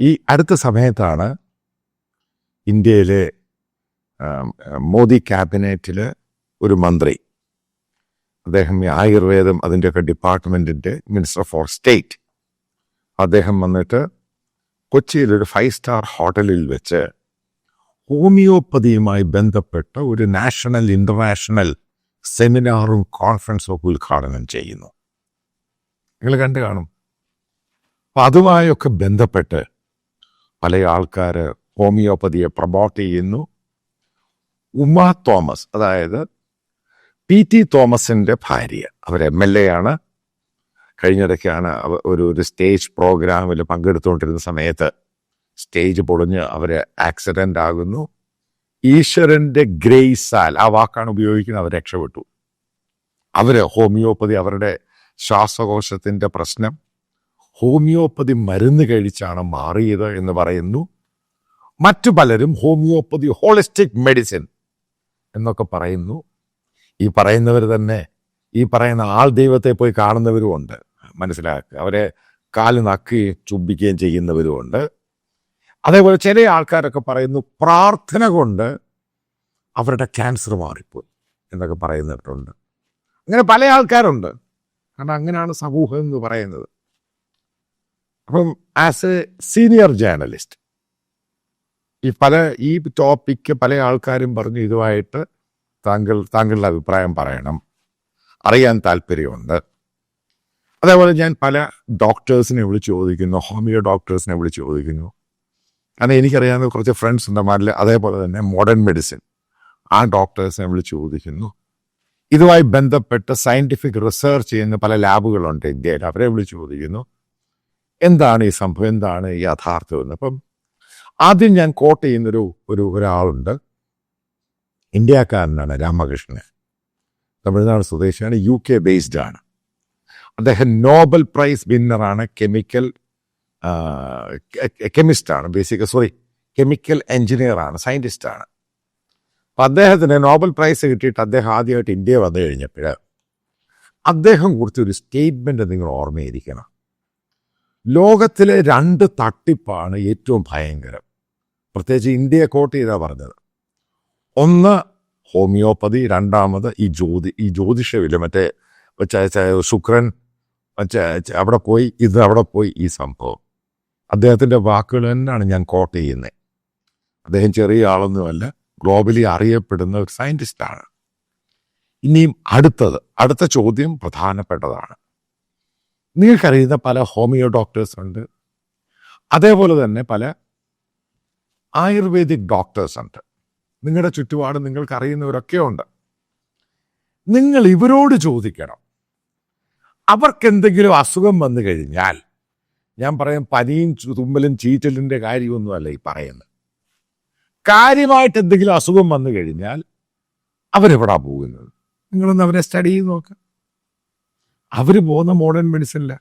ഈ അടുത്ത സമയത്താണ് ഇന്ത്യയിലെ മോദി ക്യാബിനറ്റിൽ ഒരു മന്ത്രി. അദ്ദേഹം ഈ ആയുർവേദം അതിന്റെയൊക്കെ ഡിപ്പാർട്ട്മെന്റിന്റെ മിനിസ്റ്റർ ഫോർ സ്റ്റേറ്റ്. അദ്ദേഹം വന്നിട്ട് കൊച്ചിയിലൊരു ഫൈവ് സ്റ്റാർ ഹോട്ടലിൽ വെച്ച് ഹോമിയോപ്പതിയുമായി ബന്ധപ്പെട്ട ഒരു നാഷണൽ ഇന്റർനാഷണൽ സെമിനാറും കോൺഫറൻസും ഒക്കെ ഉദ്ഘാടനം ചെയ്യുന്നു. നിങ്ങൾ കണ്ടു കാണും. അപ്പം അതുമായൊക്കെ ബന്ധപ്പെട്ട് പല ആൾക്കാർ ഹോമിയോപ്പതിയെ പ്രൊമോട്ട് ചെയ്യുന്നു. ഉമ തോമസ് അതായത് പി ടി തോമസിന്റെ ഭാര്യ. അവർ എം എൽ എ ആണ്. കഴിഞ്ഞിടയ്ക്കാണ് ഒരു ഒരു സ്റ്റേജ് പ്രോഗ്രാമിൽ പങ്കെടുത്തുകൊണ്ടിരുന്ന സമയത്ത് സ്റ്റേജ് പൊളിഞ്ഞ് അവർ ആക്സിഡന്റ് ആകുന്നു. ഈശ്വരന്റെ ഗ്രേസാൽ ആ വാക്കാണ് ഉപയോഗിക്കുന്നത് അവർ രക്ഷപ്പെട്ടു. അവർ ഹോമിയോപ്പതി അവരുടെ ശ്വാസകോശത്തിന്റെ പ്രശ്നം ഹോമിയോപ്പതി മരുന്ന് കഴിച്ചാണ് മാറിയത് എന്ന് പറയുന്നു. മറ്റു പലരും ഹോമിയോപ്പതി ഹോളിസ്റ്റിക് മെഡിസിൻ എന്നൊക്കെ പറയുന്നു. ഈ പറയുന്നവർ തന്നെ ഈ പറയുന്ന ആൾ ദൈവത്തെ പോയി കാണുന്നവരും ഉണ്ട്. മനസ്സിലാക്കുക അവരെ കാൽ നക്കുകയും ചുംബിക്കുകയും ചെയ്യുന്നവരുമുണ്ട് അതേപോലെ ചില ആൾക്കാരൊക്കെ പറയുന്നു പ്രാർത്ഥന കൊണ്ട് അവരുടെ ക്യാൻസർ മാറിപ്പോയി എന്നൊക്കെ പറയുന്നിട്ടുണ്ട്. അങ്ങനെ പല ആൾക്കാരുണ്ട്. കാരണം അങ്ങനെയാണ് സമൂഹം എന്ന് പറയുന്നത്. അപ്പം ആസ് എ സീനിയർ ജേർണലിസ്റ്റ് ഈ പല ഈ ടോപ്പിക്ക് പല ആൾക്കാരും പറഞ്ഞു ഇതുമായിട്ട് താങ്കൾ താങ്കളുടെ അഭിപ്രായം പറയണം. അറിയാൻ താല്പര്യമുണ്ട്. അതേപോലെ ഞാൻ പല ഡോക്ടേഴ്സിനെ വിളിച്ച് ചോദിക്കുന്നു ഹോമിയോ ഡോക്ടേഴ്സിനെ വിളിച്ച് ചോദിക്കുന്നു. കാരണം എനിക്കറിയാവുന്ന കുറച്ച് ഫ്രണ്ട്സ് ഉണ്ട് മാരിൽ അതേപോലെ തന്നെ മോഡേൺ മെഡിസിൻ ആ ഡോക്ടേഴ്സിനെ വിളിച്ച് ചോദിക്കുന്നു. ഇതുമായി ബന്ധപ്പെട്ട് സയന്റിഫിക് റിസർച്ച് ചെയ്യുന്ന പല ലാബുകളുണ്ട് ഇന്ത്യയിൽ. അവരെ വിളിച്ച് ചോദിക്കുന്നു. എന്താണ് ഈ സംഭവം? എന്താണ് ഈ യാഥാർത്ഥ്യമെന്ന് അപ്പം ആദ്യം ഞാൻ കോട്ട് ചെയ്യുന്നൊരു ഒരു ഒരാളുണ്ട്. ഇന്ത്യക്കാരനാണ് രാമകൃഷ്ണൻ. തമിഴ്നാട് സ്വദേശിയാണ് യു കെ ബേസ്ഡ് ആണ്. അദ്ദേഹം നോബൽ പ്രൈസ് വിന്നറാണ് കെമിക്കൽ കെമിസ്റ്റാണ് ബേസിക് സോറി കെമിക്കൽ എഞ്ചിനീയറാണ് സയന്റിസ്റ്റാണ് അപ്പം അദ്ദേഹത്തിന് നോബൽ പ്രൈസ് കിട്ടിയിട്ട് അദ്ദേഹം ആദ്യമായിട്ട് ഇന്ത്യ വന്നു കഴിഞ്ഞപ്പോൾ അദ്ദേഹം കുറിച്ചൊരു സ്റ്റേറ്റ്മെന്റ് നിങ്ങൾ ഓർമ്മയിരിക്കണം ലോകത്തിലെ രണ്ട് തട്ടിപ്പാണ് ഏറ്റവും ഭയങ്കരം. പ്രത്യേകിച്ച് ഇന്ത്യയെ കോട്ട് ചെയ്താ പറഞ്ഞത്. ഒന്ന് ഹോമിയോപ്പതി. രണ്ടാമത് ഈ ജ്യോതി ഈ ജ്യോതിഷവില്ല മറ്റേ ശുക്രൻ ച- അവിടെ പോയി ഇത് അവിടെ പോയി ഈ സംഭവം. അദ്ദേഹത്തിന്റെ വാക്കുകൾ തന്നെയാണ് ഞാൻ കോട്ട് ചെയ്യുന്നത് അദ്ദേഹം ചെറിയ ആളൊന്നുമല്ല ഗ്ലോബലി അറിയപ്പെടുന്ന ഒരു സയന്റിസ്റ്റാണ് ഇനിയും അടുത്തത് അടുത്ത ചോദ്യം പ്രധാനപ്പെട്ടതാണ്. നിങ്ങൾക്കറിയുന്ന പല ഹോമിയോ ഡോക്ടേഴ്സ് ഉണ്ട്. അതേപോലെ തന്നെ പല ആയുർവേദിക് ഡോക്ടേഴ്സ് ഉണ്ട്. നിങ്ങളുടെ ചുറ്റുപാട് നിങ്ങൾക്ക് അറിയുന്നവരൊക്കെ ഉണ്ട്. നിങ്ങൾ ഇവരോട് ചോദിക്കണം. അവർക്കെന്തെങ്കിലും അസുഖം വന്നു കഴിഞ്ഞാൽ ഞാൻ പറയാം പനിയും തുമ്മലും ചീറ്റലിന്റെ കാര്യമൊന്നുമല്ല ഈ പറയുന്നത്. കാര്യമായിട്ട് എന്തെങ്കിലും അസുഖം വന്നു കഴിഞ്ഞാൽ അവരെവിടാ പോകുന്നത്? നിങ്ങളൊന്ന് അവരെ സ്റ്റഡി ചെയ്ത് നോക്ക്. അവർ പോകുന്ന മോഡേൺ മെഡിസിനില്ല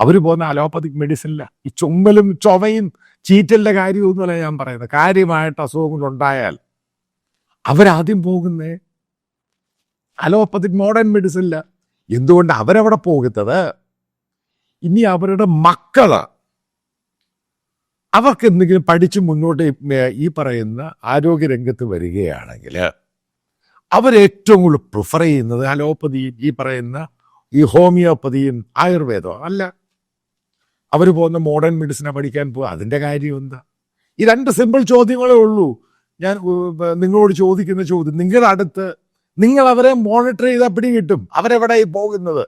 അവർ പോകുന്ന അലോപ്പതിക് മെഡിസിനില്ല ഈ ചുമ്മലും ചൊവയും ചീറ്റലിന്റെ കാര്യമൊന്നുമല്ല ഞാൻ പറയുന്നത്. കാര്യമായിട്ട് അസുഖങ്ങളുണ്ടായാൽ അവരാദ്യം പോകുന്നേ അലോപ്പതിക് മോഡേൺ മെഡിസിനില്ല എന്തുകൊണ്ട് അവരവിടെ പോകുന്നത്? ഇനി അവരുടെ മക്കൾ അവർക്ക് എന്തെങ്കിലും പഠിച്ച് മുന്നോട്ട് ഈ പറയുന്ന ആരോഗ്യരംഗത്ത് വരികയാണെങ്കിൽ അവരേറ്റവും കൂടുതൽ പ്രിഫർ ചെയ്യുന്നത് അലോപ്പതി ഈ പറയുന്ന ഈ ഹോമിയോപ്പതിയും ആയുർവേദവും അല്ല. അവർ പോകുന്ന മോഡേൺ മെഡിസിനെ പഠിക്കാൻ പോകുക അതിന്റെ കാര്യം എന്താ? ഈ രണ്ട് സിമ്പിൾ ചോദ്യങ്ങളേ ഉള്ളൂ. ഞാൻ നിങ്ങളോട് ചോദിക്കുന്ന ചോദ്യം. നിങ്ങളുടെ അടുത്ത് നിങ്ങൾ അവരെ മോണിറ്റർ ചെയ്താൽ പിടി കിട്ടും. അവരെവിടെ പോകുന്നത്?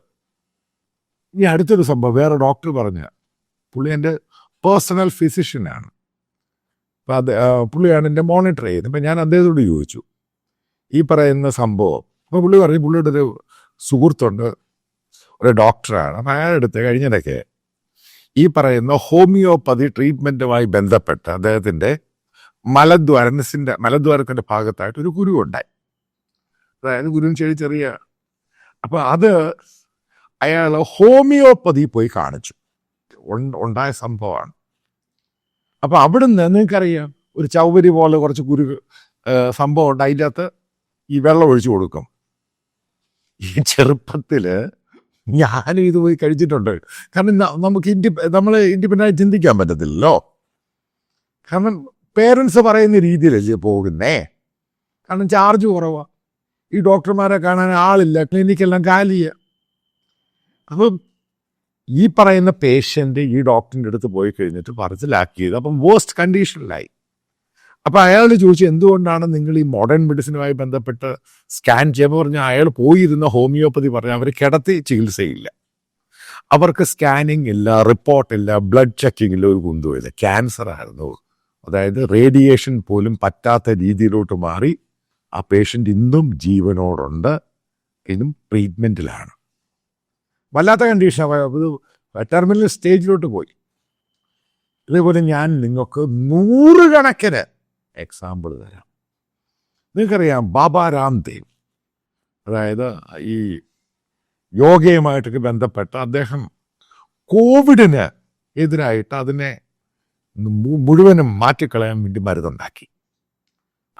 ഇനി അടുത്തൊരു സംഭവം. വേറെ ഡോക്ടർ പറഞ്ഞ പുള്ളി എന്റെ പേഴ്സണൽ ഫിസിഷ്യനാണ് അപ്പം അത് പുള്ളിയാണ് എന്റെ മോണിറ്റർ ചെയ്യുന്നത്. അപ്പം ഞാൻ അദ്ദേഹത്തോട് ചോദിച്ചു. ഈ പറയുന്ന സംഭവം. അപ്പോൾ പുള്ളി പറഞ്ഞു പുള്ളിയുടെ ഒരു സുഹൃത്തുണ്ട്. ഒരു ഡോക്ടറാണ്. അപ്പം അയാളെടുത്ത് കഴിഞ്ഞിടയ്ക്ക് ഈ പറയുന്ന ഹോമിയോപ്പതി ട്രീറ്റ്മെന്റുമായി ബന്ധപ്പെട്ട് അദ്ദേഹത്തിന്റെ മലദ്വാരനസിന്റെ മലദ്വാരത്തിന്റെ ഭാഗത്തായിട്ട് ഒരു ഗുരു ഉണ്ടായി. അതായത് ഗുരുവിന് ചെടി ചെറിയ. അപ്പോൾ അത് അയാൾ ഹോമിയോപ്പതി പോയി കാണിച്ചു. ഉണ്ട- ഉണ്ടായ സംഭവമാണ്. അപ്പോൾ അവിടുന്ന് നിങ്ങൾക്കറിയാം ഒരു ചൗവരി പോലെ കുറച്ച് കുരു സംഭവം ഉണ്ട്. അതിന്റെ അകത്ത് ഈ വെള്ളം ഒഴിച്ചു കൊടുക്കും. ഈ ചെറുപ്പത്തിൽ ഞാനും ഇത് പോയി കഴിച്ചിട്ടുണ്ട്. കാരണം നമുക്ക് ഇൻഡി നമ്മൾ ഇൻഡിപെൻഡന്റ് ചിന്തിക്കാൻ പറ്റത്തില്ലല്ലോ. കാരണം പേരൻസ് പറയുന്ന രീതിയിലല്ലേ പോകുന്നേ? കാരണം ചാർജ് കുറവാണ് ഈ ഡോക്ടർമാരെ കാണാൻ ആളില്ല ക്ലിനിക്കെല്ലാം കാലിയ. അപ്പം ഈ പറയുന്ന പേഷ്യന്റ് ഈ ഡോക്ടറിന്റെ അടുത്ത് പോയി കഴിഞ്ഞിട്ട് പറച്ചിലാക്കിയത് അപ്പം വേസ്റ്റ് കണ്ടീഷനിലായി അപ്പം അയാൾ ചോദിച്ചു എന്തുകൊണ്ടാണ് നിങ്ങൾ ഈ മോഡേൺ മെഡിസിനുമായി ബന്ധപ്പെട്ട് സ്കാൻ ചെയ്യുമ്പോൾ പറഞ്ഞാൽ അയാൾ പോയിരുന്ന ഹോമിയോപ്പതി പറഞ്ഞാൽ അവർ കിടത്തി ചികിത്സയില്ല? അവർക്ക് സ്കാനിങ് ഇല്ല റിപ്പോർട്ട് ഇല്ല ബ്ലഡ് ഇല്ല ഒരു കുന്തുമില്ല ക്യാൻസർ ആയിരുന്നു. അതായത് റേഡിയേഷൻ പോലും പറ്റാത്ത രീതിയിലോട്ട് മാറി. ആ പേഷ്യന്റ് ഇന്നും ജീവനോടുണ്ട്. ഇന്നും ട്രീറ്റ്മെന്റിലാണ് വല്ലാത്ത കണ്ടീഷൻ ടെർമിനൽ സ്റ്റേജിലോട്ട് പോയി. ഇതേപോലെ ഞാൻ നിങ്ങൾക്ക് നൂറുകണക്കിന് എക്സാമ്പിൾ തരാം. നിങ്ങൾക്കറിയാം ബാബ രാംദേവ്. അതായത് ഈ യോഗയുമായിട്ടൊക്കെ ബന്ധപ്പെട്ട് അദ്ദേഹം കോവിഡിന് എതിരായിട്ട് അതിനെ മുഴുവനും മാറ്റിക്കളയാൻ വേണ്ടി മരുന്നുണ്ടാക്കി.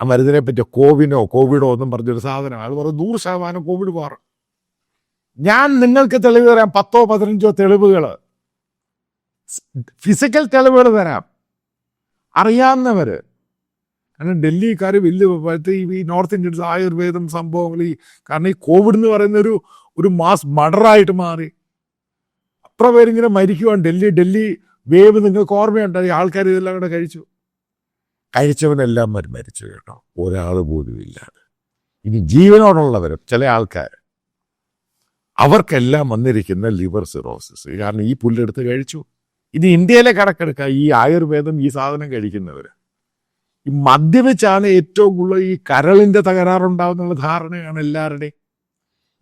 ആ മരുന്നിനെ പറ്റി കോവിനോ കോവിഡോ ഒന്നും പറഞ്ഞൊരു സാധനം. അത് പറഞ്ഞു നൂറ് ശതമാനം കോവിഡ് മാറും ഞാൻ നിങ്ങൾക്ക് തെളിവ് തരാം പത്തോ പതിനഞ്ചോ തെളിവുകൾ ഫിസിക്കൽ തെളിവുകൾ തരാം. അറിയാവുന്നവര് കാരണം ഡൽഹിക്കാർ വലിയ ഇപ്പോഴത്തെ ഈ നോർത്ത് ഇന്ത്യൻസ് ആയുർവേദം സംഭവങ്ങൾ ഈ കാരണം ഈ കോവിഡ് എന്ന് പറയുന്ന ഒരു ഒരു മാസ് മർഡറായിട്ട് മാറി. അത്ര പേരിങ്ങനെ മരിക്കുവാണ് ഡൽഹി. ഡൽഹി വേവ് നിങ്ങൾക്ക് ഓർമ്മയുണ്ട്? ഈ ആൾക്കാർ ഇതെല്ലാം കൂടെ കഴിച്ചു. കഴിച്ചവനെല്ലാം മരി- മരിച്ചു കേട്ടോ. ഒരാൾ പോലും ഇല്ലാതെ ഇനി ജീവനോടുള്ളവരും ചില ആൾക്കാർ അവർക്കെല്ലാം വന്നിരിക്കുന്ന ലിവർ സിറോസിസ്. കാരണം ഈ പുല്ലെടുത്ത് കഴിച്ചു. ഇനി ഇന്ത്യയിലെ കണക്കെടുക്കുക ഈ ആയുർവേദം ഈ സാധനം കഴിക്കുന്നവർ ഈ മദ്യവെച്ചാണ് ഏറ്റവും കൂടുതൽ ഈ കരളിന്റെ തകരാറുണ്ടാവുന്നുള്ള ധാരണയാണ് എല്ലാവരുടെയും.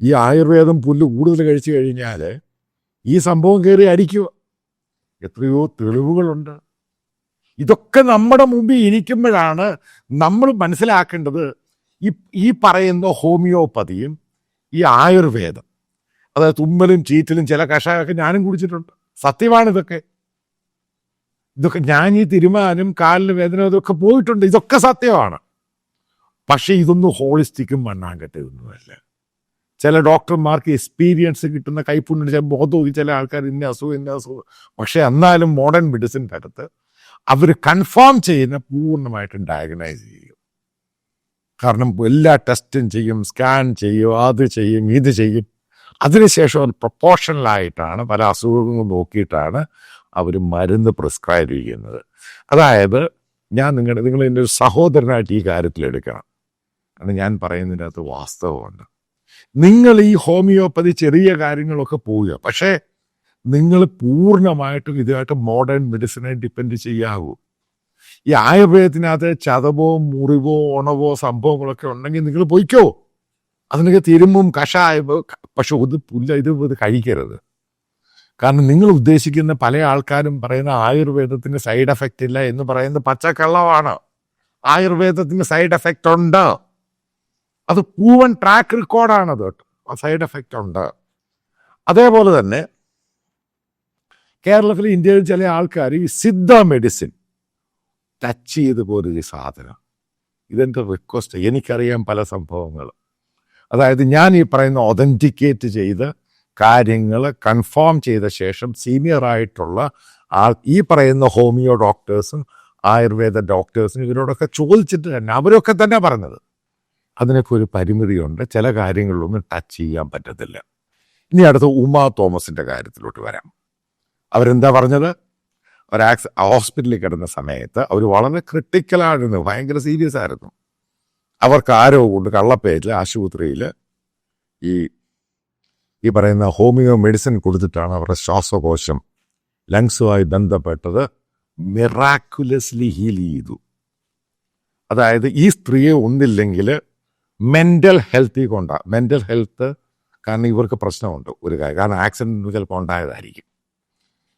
ഈ ആയുർവേദം പുല്ല് കൂടുതൽ കഴിച്ചു കഴിഞ്ഞാൽ ഈ സംഭവം കയറി അരിക്കുക എത്രയോ തെളിവുകളുണ്ട്. ഇതൊക്കെ നമ്മുടെ മുമ്പിൽ ഇരിക്കുമ്പോഴാണ് നമ്മൾ മനസ്സിലാക്കേണ്ടത് ഈ ഈ പറയുന്ന ഹോമിയോപ്പതിയും ഈ ആയുർവേദം. അതായത് തുമ്മലും ചീറ്റലും ചില കഷായമൊക്കെ ഞാനും കുടിച്ചിട്ടുണ്ട്. സത്യമാണ് ഇതൊക്കെ ഞാൻ ഈ തിരുമാനും കാലിന് വേദന ഇതൊക്കെ പോയിട്ടുണ്ട്. ഇതൊക്കെ സത്യമാണ്. പക്ഷേ ഇതൊന്നും ഹോളിസ്റ്റിക്കും മണ്ണാങ്കട്ടയൊന്നുമല്ല. ചില ഡോക്ടർമാർക്ക് എക്സ്പീരിയൻസ് കിട്ടുന്ന കൈപ്പുണ്യം ചില ബോധവും ചില ആൾക്കാർ ഇന്ന അസുഖം ഇന്ന അസുഖം. പക്ഷേ എന്നാലും മോഡേൺ മെഡിസിൻ അടുത്ത് അവർ കൺഫേം ചെയ്യുന്ന പൂർണമായിട്ടും ഡയഗ്നൈസ് ചെയ്യും. കാരണം എല്ലാ ടെസ്റ്റും ചെയ്യും സ്കാൻ ചെയ്യും അത് ചെയ്യും ഇത് ചെയ്യും. അതിനുശേഷം അത് പ്രൊപ്പോർഷണലായിട്ടാണ് പല അസുഖങ്ങളും നോക്കിയിട്ടാണ് അവർ മരുന്ന് പ്രിസ്ക്രൈബ് ചെയ്യുന്നത്. അതായത് ഞാൻ നിങ്ങളുടെ നിങ്ങൾ എന്റെ ഒരു സഹോദരനായിട്ട് ഈ കാര്യത്തിൽ എടുക്കണം. കാരണം ഞാൻ പറയുന്നതിന്റെ അകത്ത് വാസ്തവമുണ്ട്. നിങ്ങൾ ഈ ഹോമിയോപ്പതി ചെറിയ കാര്യങ്ങളൊക്കെ പോവുക. പക്ഷേ നിങ്ങൾ പൂർണമായിട്ടും ഇതുമായിട്ട് മോഡേൺ മെഡിസിനെ ഡിപ്പെൻഡ് ചെയ്യാവൂ. ഈ ആയുർവേദത്തിനകത്ത് ചതവോ മുറിവോ ഉണവോ സംഭവങ്ങളൊക്കെ ഉണ്ടെങ്കിൽ നിങ്ങൾ പൊയ്ക്കോ. അതിനൊക്കെ തിരുമ്പും കഷായ പക്ഷെ ഇത് പുല്ല ഇത് ഇത് കഴിക്കരുത്. കാരണം നിങ്ങൾ ഉദ്ദേശിക്കുന്ന പല ആൾക്കാരും പറയുന്ന ആയുർവേദത്തിന് സൈഡ് എഫക്റ്റ് ഇല്ല എന്ന് പറയുന്നത് പച്ചക്കള്ളമാണ്. ആയുർവേദത്തിന് സൈഡ് എഫക്റ്റ് ഉണ്ട്. അത് പൂവൻ ട്രാക്ക് റെക്കോർഡാണത് സൈഡ് എഫക്റ്റ് ഉണ്ട്. അതേപോലെ തന്നെ കേരളത്തിൽ ഇന്ത്യയിൽ ചില ആൾക്കാർ ഈ സിദ്ധ മെഡിസിൻ ടച്ച് ചെയ്ത് പോലൊരു സാധനം. ഇതെന്റെ റിക്വസ്റ്റ് എനിക്കറിയാം പല സംഭവങ്ങളും. അതായത് ഞാൻ ഈ പറയുന്ന ഒതന്റിക്കേറ്റ് ചെയ്ത് കാര്യങ്ങൾ കൺഫേം ചെയ്ത ശേഷം സീനിയർ ആയിട്ടുള്ള ആ ഈ പറയുന്ന ഹോമിയോ ഡോക്ടേഴ്സും ആയുർവേദ ഡോക്ടേഴ്സും ഇവരോടൊക്കെ ചോദിച്ചിട്ട് തന്നെ അവരൊക്കെ തന്നെ പറഞ്ഞത്. അതിനൊക്കെ ഒരു പരിമിതിയുണ്ട്. ചില കാര്യങ്ങളിലൊന്നും ടച്ച് ചെയ്യാൻ പറ്റത്തില്ല. ഇനി അടുത്ത ഉമ തോമസിന്റെ കാര്യത്തിലോട്ട് വരാം. അവരെന്താ പറഞ്ഞത്? ഒരു ഹോസ്പിറ്റലിൽ കിടന്ന സമയത്ത് അവർ വളരെ ക്രിട്ടിക്കലായിരുന്നു ഭയങ്കര സീരിയസ് ആയിരുന്നു. അവർക്ക് ആരോ കൊണ്ട് കള്ളപ്പേരിൽ ആശുപത്രിയിൽ ഈ ഈ പറയുന്ന ഹോമിയോ മെഡിസിൻ കൊടുത്തിട്ടാണ് അവരുടെ ശ്വാസകോശം ലങ്സുമായി ബന്ധപ്പെട്ടത് മിറാക്കുലസ്ലി ഹീൽ ചെയ്തു. അതായത് ഈ സ്ത്രീയെ ഒന്നില്ലെങ്കിൽ മെന്റൽ ഹെൽത്തി കൊണ്ടാണ് മെന്റൽ ഹെൽത്ത് കാരണം ഇവർക്ക് പ്രശ്നമുണ്ട് ഒരു കാര്യം കാരണം ആക്സിഡന്റ് ചിലപ്പോൾ ഉണ്ടായതായിരിക്കും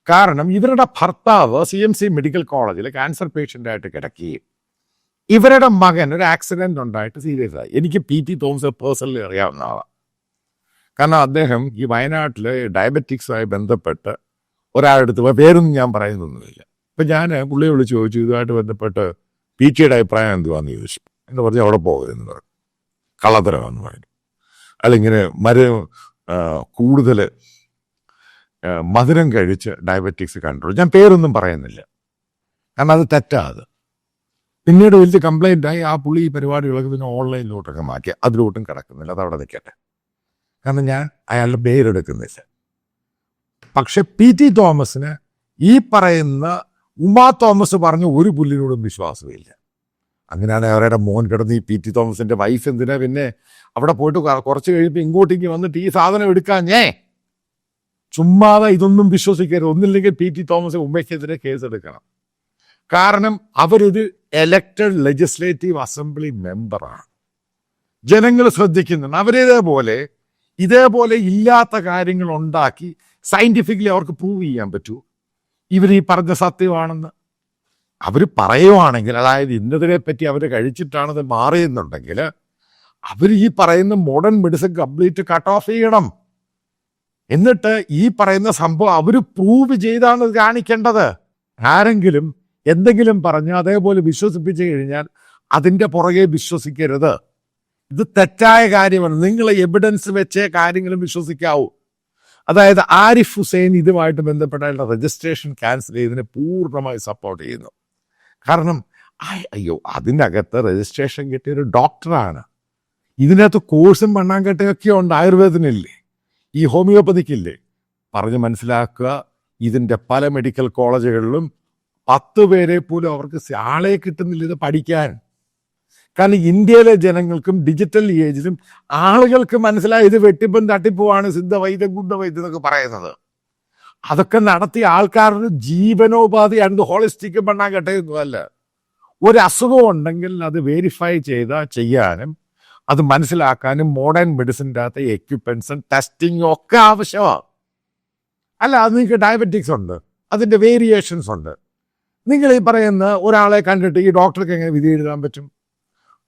കാരണം ഇവരുടെ ഭർത്താവ് സി എം സി മെഡിക്കൽ കോളേജിൽ ക്യാൻസർ പേഷ്യന്റ് ആയിട്ട് കിടക്കുകയും ഇവരുടെ മകൻ ഒരു ആക്സിഡന്റ് ഉണ്ടായിട്ട് സീരിയസ് ആയി. എനിക്ക് പി ടി തോമസ് പേഴ്സണലി അറിയാവുന്ന ആളാണ് കാരണം അദ്ദേഹം ഈ വയനാട്ടിൽ ഡയബറ്റിക്സുമായി ബന്ധപ്പെട്ട് ഒരാളെടുത്ത് പേരൊന്നും ഞാൻ പറയുന്നൊന്നുമില്ല. അപ്പം ഞാൻ പുള്ളിയെ വിളിച്ച് ചോദിച്ചു ഇതുമായിട്ട് ബന്ധപ്പെട്ട് പി ടിയുടെ അഭിപ്രായം എന്തുവാന്ന് ചോദിച്ചു എന്ന് പറഞ്ഞ് അവിടെ പോകരുതെന്ന് പറഞ്ഞു. കള്ളത്തരമാന്ന് പറഞ്ഞു. അല്ലിങ്ങനെ മര കൂടുതൽ മധുരം കഴിച്ച് ഡയബറ്റിക്സ് കൺട്രോൾ ഞാൻ പേരൊന്നും പറയുന്നില്ല. കാരണം അത് തെറ്റാത് പിന്നീട് വലിയ കംപ്ലൈന്റ് ആയി ആ പുള്ളി ഈ പരിപാടികളൊക്കെ പിന്നെ ഓൺലൈനിലോട്ടൊക്കെ മാറ്റി. അതിലോട്ടും കിടക്കുന്നില്ല. അത് അവിടെ നിൽക്കട്ടെ. കാരണം ഞാൻ അയാളുടെ പേരെടുക്കുന്നില്ല പക്ഷെ പി ടി തോമസിന് ഈ പറയുന്ന ഉമാ തോമസ് പറഞ്ഞ ഒരു പുല്ലിനോടും വിശ്വാസമില്ല അങ്ങനെയാണ് അവരുടെ മോൻ കിടന്ന് ഈ പി ടി തോമസിന്റെ വൈഫ് എന്തിനാ പിന്നെ അവിടെ പോയിട്ട് കുറച്ച് കഴിയുമ്പോൾ ഇങ്ങോട്ടേക്ക് വന്നിട്ട് ഈ സാധനം എടുക്കാൻ ഞേ ചുമ്മാതെ ഇതൊന്നും വിശ്വസിക്കരുത്. ഒന്നില്ലെങ്കിൽ പി ടി തോമസ് ഉമ്മയ്ക്കെതിരെ കേസ് എടുക്കണം കാരണം അവരൊരു എലക്റ്റഡ് ലെജിസ്ലേറ്റീവ് അസംബ്ലി മെമ്പറാണ് ജനങ്ങൾ ശ്രദ്ധിക്കുന്നുണ്ട്. അവരിതേപോലെ ഇതേപോലെ ഇല്ലാത്ത കാര്യങ്ങൾ ഉണ്ടാക്കി സയന്റിഫിക്കലി അവർക്ക് പ്രൂവ് ചെയ്യാൻ പറ്റൂ ഇവർ ഈ പറഞ്ഞ സത്യമാണെന്ന്. അവർ പറയുവാണെങ്കിൽ അതായത് ഇന്നതിനെ പറ്റി അവർ കഴിച്ചിട്ടാണത് മാറിയെന്നുണ്ടെങ്കിൽ അവർ ഈ പറയുന്ന modern medicine complete cut off ചെയ്യണം. എന്നിട്ട് ഈ പറയുന്ന സംഭവം അവർ പ്രൂവ് ചെയ്താണ് കാണിക്കേണ്ടത് ആരെങ്കിലും എന്തെങ്കിലും പറഞ്ഞ് അതേപോലെ വിശ്വസിപ്പിച്ചു കഴിഞ്ഞാൽ അതിന്റെ പുറകെ വിശ്വസിക്കരുത്. ഇത് തെറ്റായ കാര്യമാണ്. നിങ്ങൾ എവിഡൻസ് വെച്ചേ കാര്യങ്ങളും വിശ്വസിക്കാവൂ. അതായത് ആരിഫ് ഹുസൈൻ ഇതുമായിട്ട് ബന്ധപ്പെട്ട രജിസ്ട്രേഷൻ ക്യാൻസൽ ചെയ്തതിനെ പൂർണമായി സപ്പോർട്ട് ചെയ്യുന്നു. കാരണം അയ്- അയ്യോ അതിനകത്ത് രജിസ്ട്രേഷൻ കിട്ടിയ ഒരു ഡോക്ടറാണ് ഇതിനകത്ത് കോഴ്സും മണ്ണാങ്കട്ടയൊക്കെ ഉണ്ട് ആയുർവേദത്തിനില്ലേ? ഈ ഹോമിയോപ്പതിക്കില്ലേ പറഞ്ഞ് മനസ്സിലാക്കുക ഇതിന്റെ പല മെഡിക്കൽ കോളേജുകളിലും പത്ത് പേരെ പോലും അവർക്ക് ആളെ കിട്ടുന്നില്ല ഇത് പഠിക്കാൻ. കാരണം ഇന്ത്യയിലെ ജനങ്ങൾക്കും ഡിജിറ്റൽ ഏജിലും ആളുകൾക്ക് മനസ്സിലായത് വെട്ടിപ്പും തട്ടിപ്പുമാണ് സിദ്ധവൈദ്യം വൈദ്യം എന്നൊക്കെ പറയുന്നത്. അതൊക്കെ നടത്തി ആൾക്കാരുടെ ജീവനോപാധിയാണ് ഇത് ഹോളിസ്റ്റിക് പണ്ണാൻ കെട്ടുന്നതല്ല ഒരു അസുഖം ഉണ്ടെങ്കിൽ അത് വെരിഫൈ ചെയ്ത ചെയ്യാനും അത് മനസ്സിലാക്കാനും മോഡേൺ മെഡിസിന്റെ അകത്ത് എക്യുപ്മെന്റ്സും ടെസ്റ്റിങ്ങും ഒക്കെ ആവശ്യമാണ്. അല്ല അത് നിങ്ങൾക്ക് ഡയബറ്റിക്സ് ഉണ്ട്. അതിന്റെ വേരിയേഷൻസ് ഉണ്ട്. നിങ്ങൾ ഈ പറയുന്ന ഒരാളെ കണ്ടിട്ട് ഈ ഡോക്ടർക്ക് എങ്ങനെ വിധി എഴുതാൻ പറ്റും?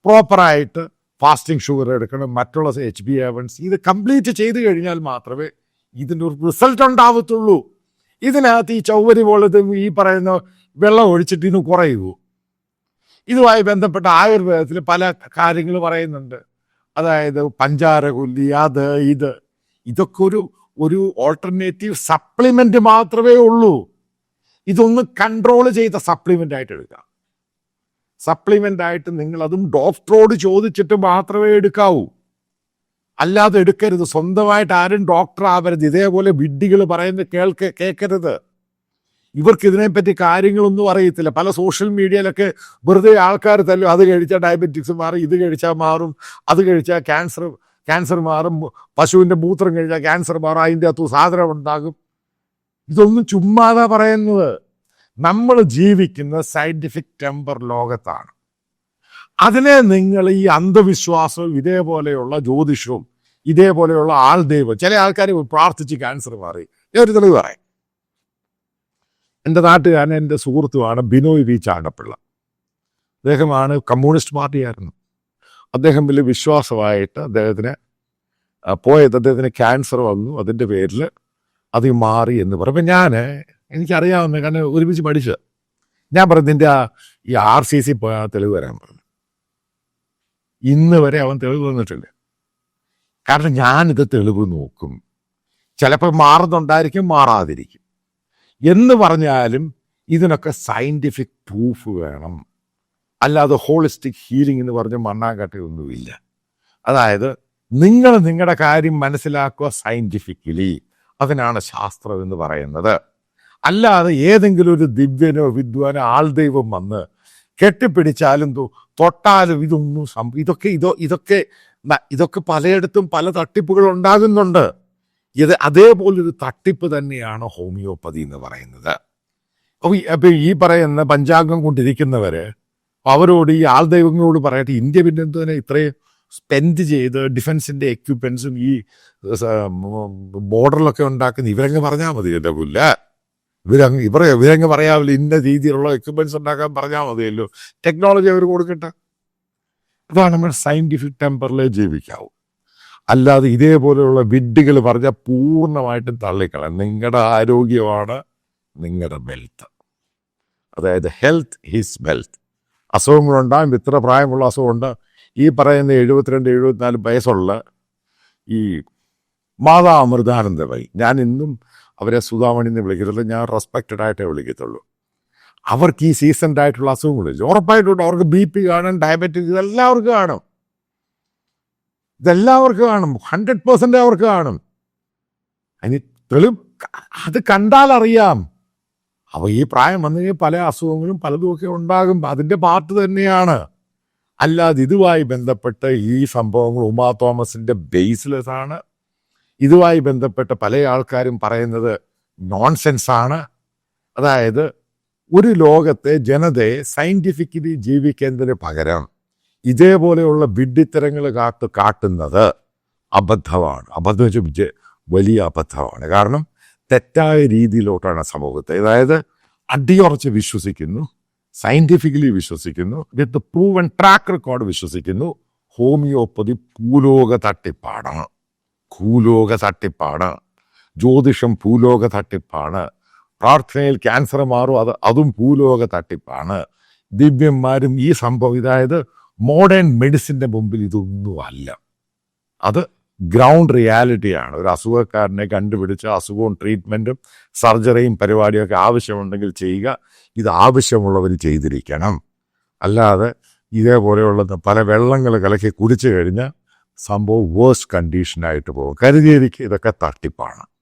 പ്രോപ്പറായിട്ട് ഫാസ്റ്റിംഗ് ഷുഗർ എടുക്കണം മറ്റുള്ള എച്ച് ബി എവൻസ് ഇത് കംപ്ലീറ്റ് ചെയ്ത് കഴിഞ്ഞാൽ മാത്രമേ ഇതിന്റെ ഒരു റിസൾട്ട് ഉണ്ടാവത്തുള്ളൂ. ഇതിനകത്ത് ഈ ചൗവരി പോലത്തെ ഈ പറയുന്ന വെള്ളം ഒഴിച്ചിട്ട് ഇന്ന് കുറയുമോ ഇതുമായി ബന്ധപ്പെട്ട ആയുർവേദത്തിൽ പല കാര്യങ്ങൾ പറയുന്നുണ്ട്. അതായത് പഞ്ചാര കൊല്ലി അത് ഇത്. ഇതൊക്കെ ഒരു ഒരു ഓൾട്ടർനേറ്റീവ് സപ്ലിമെന്റ് മാത്രമേ ഉള്ളൂ. ഇതൊന്ന് കൺട്രോൾ ചെയ്ത സപ്ലിമെന്റ് ആയിട്ട് എടുക്കുക സപ്ലിമെന്റ് ആയിട്ട് നിങ്ങൾ അതും ഡോക്ടറോട് ചോദിച്ചിട്ട് മാത്രമേ എടുക്കാവൂ. അല്ലാതെ എടുക്കരുത്. സ്വന്തമായിട്ട് ആരും ഡോക്ടർ ആവരുത് ഇതേപോലെ വിഡ്ഢികൾ പറയുന്നത് കേൾക്ക കേൾക്കരുത് ഇവർക്ക് ഇതിനെപ്പറ്റി കാര്യങ്ങളൊന്നും അറിയത്തില്ല. പല സോഷ്യൽ മീഡിയയിലൊക്കെ വെറുതെ ആൾക്കാർ തല്ലും. അത് കഴിച്ചാൽ ഡയബറ്റിക്സ് മാറും ഇത് കഴിച്ചാൽ മാറും അത് കഴിച്ചാൽ ക്യാൻസർ ക്യാൻസർ മാറും പശുവിന്റെ മൂത്രം കഴിച്ചാൽ ക്യാൻസർ മാറും അതിന്റെ അകത്ത് സാധനം ഉണ്ടാകും. ഇതൊന്നും ചുമ്മാതാ പറയുന്നത്. നമ്മൾ ജീവിക്കുന്ന സയന്റിഫിക് ടെമ്പർ ലോകത്താണ്. അതിനെ നിങ്ങൾ ഈ അന്ധവിശ്വാസവും ഇതേപോലെയുള്ള ജ്യോതിഷവും ഇതേപോലെയുള്ള ആൾ ദൈവം ചില ആൾക്കാർ പ്രാർത്ഥിച്ച് ക്യാൻസർ മാറി. ഞാൻ ഒരു തെളിവ് പറയാം. എന്റെ നാട്ടുകാരൻ എന്റെ സുഹൃത്തുമാണ് ബിനോയ് വി ചാണ്ടപ്പിള്ള അദ്ദേഹമാണ് കമ്മ്യൂണിസ്റ്റ് പാർട്ടിയായിരുന്നു. അദ്ദേഹം വലിയ വിശ്വാസമായിട്ട് അദ്ദേഹത്തിന് പോയത് അദ്ദേഹത്തിന് ക്യാൻസർ വന്നു. അതിന്റെ പേരിൽ അത് മാറി എന്ന് പറയും അപ്പം ഞാൻ എനിക്കറിയാവുന്ന കാരണം ഒരുമിച്ച് പഠിച്ച ഞാൻ പറഞ്ഞു നിന്റെ ആ ഈ ആർ സി സി പോയ തെളിവ് വരാൻ പറഞ്ഞു. ഇന്ന് വരെ അവൻ തെളിവ് തന്നിട്ടില്ല. കാരണം ഞാനിത് തെളിവ് നോക്കും. ചിലപ്പോൾ മാറുന്നുണ്ടായിരിക്കും മാറാതിരിക്കും. എന്ന് പറഞ്ഞാലും ഇതിനൊക്കെ സയന്റിഫിക് പ്രൂഫ് വേണം. അല്ലാതെ ഹോളിസ്റ്റിക് ഹീലിംഗ് എന്ന് പറഞ്ഞ മണ്ണാങ്കട്ടയൊന്നുമില്ല അതായത് നിങ്ങൾ നിങ്ങളുടെ കാര്യം മനസ്സിലാക്കുക സയന്റിഫിക്കലി അതിനാണ് ശാസ്ത്രം എന്ന് പറയുന്നത്. അല്ലാതെ ഏതെങ്കിലും ഒരു ദിവ്യനോ വിദ്വാനോ ആൾദൈവം വന്ന് കെട്ടിപ്പിടിച്ചാലും തൊട്ടാലും ഇതൊന്നും ഇതൊക്കെ ഇതോ ഇതൊക്കെ ഇതൊക്കെ പലയിടത്തും പല തട്ടിപ്പുകൾ ഉണ്ടാകുന്നുണ്ട്. ഇത് അതേപോലൊരു തട്ടിപ്പ് തന്നെയാണ് ഹോമിയോപ്പതി എന്ന് പറയുന്നത്. അപ്പൊ ഈ- പറയുന്ന പഞ്ചാംഗം കൊണ്ടിരിക്കുന്നവര് അവരോട് ഈ ആൾ ദൈവങ്ങളോട് പറയട്ടെ ഇന്ത്യ പിന്നെ എന്തിനാ ഇത്രയും സ്പെൻഡ് ചെയ്ത് ഡിഫൻസിന്റെ എക്യുപ്മെന്റ്സും ഈ ബോർഡറിലൊക്കെ ഉണ്ടാക്കുന്ന ഇവരങ്ങ് പറഞ്ഞാൽ മതി എന്റെ പുല്ല. ഇവരങ്ങ് ഇവർ ഇവരങ്ങ് പറയാമല്ലോ ഇന്ന രീതിയിലുള്ള എക്യുപ്മെന്റ്സ് ഉണ്ടാക്കാൻ പറഞ്ഞാൽ മതിയല്ലോ. ടെക്നോളജി അവർ കൊടുക്കട്ടെ. അതാണ് നമ്മൾ സയന്റിഫിക് ടെമ്പറിലെ ജീവിക്കാവൂ. അല്ലാതെ ഇതേപോലെയുള്ള വിഡ്ഢികൾ പറഞ്ഞാൽ പൂർണമായിട്ടും തള്ളിക്കളയാം. നിങ്ങളുടെ ആരോഗ്യമാണ് നിങ്ങളുടെ വെൽത്ത് അതായത് ഹെൽത്ത് ഹിസ് വെൽത്ത് അസുഖങ്ങളുണ്ടാകും ഇത്ര പ്രായമുള്ള അസുഖമുണ്ട്. ഈ പറയുന്ന എഴുപത്തിരണ്ട് എഴുപത്തിനാല് വയസ്സുള്ള ഈ മാതാ അമൃതാനന്ദമായി ഞാൻ ഇന്നും അവരെ സുധാമണി എന്ന് വിളിക്കത്തുള്ളൂ. ഞാൻ റെസ്പെക്റ്റഡ് ആയിട്ടേ വിളിക്കത്തുള്ളൂ. അവർക്ക് ഈ സീസൺഡ് ആയിട്ടുള്ള അസുഖങ്ങൾ ഉറപ്പായിട്ടുണ്ട് അവർക്ക് ബി പി കാണും ഡയബറ്റിക് ഇതെല്ലാവർക്കും കാണും. ഇതെല്ലാവർക്കും കാണും. ഹൺഡ്രഡ് പെർസെന്റ് അവർക്ക് കാണും. അതിന് തെളിവ് അത് കണ്ടാൽ അറിയാം. അപ്പോൾ ഈ പ്രായം വന്നു കഴിഞ്ഞാൽ പല അസുഖങ്ങളും പലതുമൊക്കെ ഉണ്ടാകും. അതിന്റെ പാർട്ട് തന്നെയാണ്. അല്ലാതെ ഇതുമായി ബന്ധപ്പെട്ട് ഈ സംഭവങ്ങൾ ഉമാ തോമസിന്റെ ബേസ്ലെസ് ആണ്. ഇതുമായി ബന്ധപ്പെട്ട് പല ആൾക്കാരും പറയുന്നത് നോൺസെൻസാണ് അതായത് ഒരു ലോകത്തെ ജനതയെ സയന്റിഫിക്കലി ജീവിക്കുന്നതിന് പകരം ഇതേപോലെയുള്ള വിഡ്ഢിത്തരങ്ങൾ കാത്ത് കാട്ടുന്നത് അബദ്ധമാണ്. അബദ്ധം വെച്ച് ജ- വലിയ അബദ്ധമാണ്. കാരണം തെറ്റായ രീതിയിലോട്ടാണ് സമൂഹത്തെ. അതായത് അടിയുറച്ച് വിശ്വസിക്കുന്നു സയന്റിഫിക്കലി വിശ്വസിക്കുന്നു വിത്ത് പ്രൂവൻ ട്രാക്ക് റെക്കോർഡ് വിശ്വസിക്കുന്നു ഹോമിയോപ്പതി ഭൂലോക തട്ടിപ്പാണ്. ഭൂലോക തട്ടിപ്പാണ്. ജ്യോതിഷം ഭൂലോക തട്ടിപ്പാണ്. പ്രാർത്ഥനയിൽ ക്യാൻസർ മാറും അത് അതും ഭൂലോക തട്ടിപ്പാണ്. ദിവ്യന്മാരും ഈ സംഭവം ഇതായത് മോഡേൺ മെഡിസിന്റെ മുമ്പിൽ ഇതൊന്നും അല്ല. അത് ഗ്രൗണ്ട് റിയാലിറ്റിയാണ്. ഒരു അസുഖക്കാരനെ കണ്ടുപിടിച്ച് അസുഖവും ട്രീറ്റ്മെന്റും സർജറിയും പരിപാടിയൊക്കെ ആവശ്യമുണ്ടെങ്കിൽ ചെയ്യുക. ഇത് ആവശ്യമുള്ളവർ ചെയ്തിരിക്കണം. അല്ലാതെ ഇതേപോലെയുള്ള പല വെള്ളങ്ങൾ കലക്കി കുടിച്ചു കഴിഞ്ഞാൽ സംഭവം വേഴ്സ്റ്റ് കണ്ടീഷനായിട്ട് പോകും. കരുതിയിരിക്കുക ഇതൊക്കെ തട്ടിപ്പാണ്.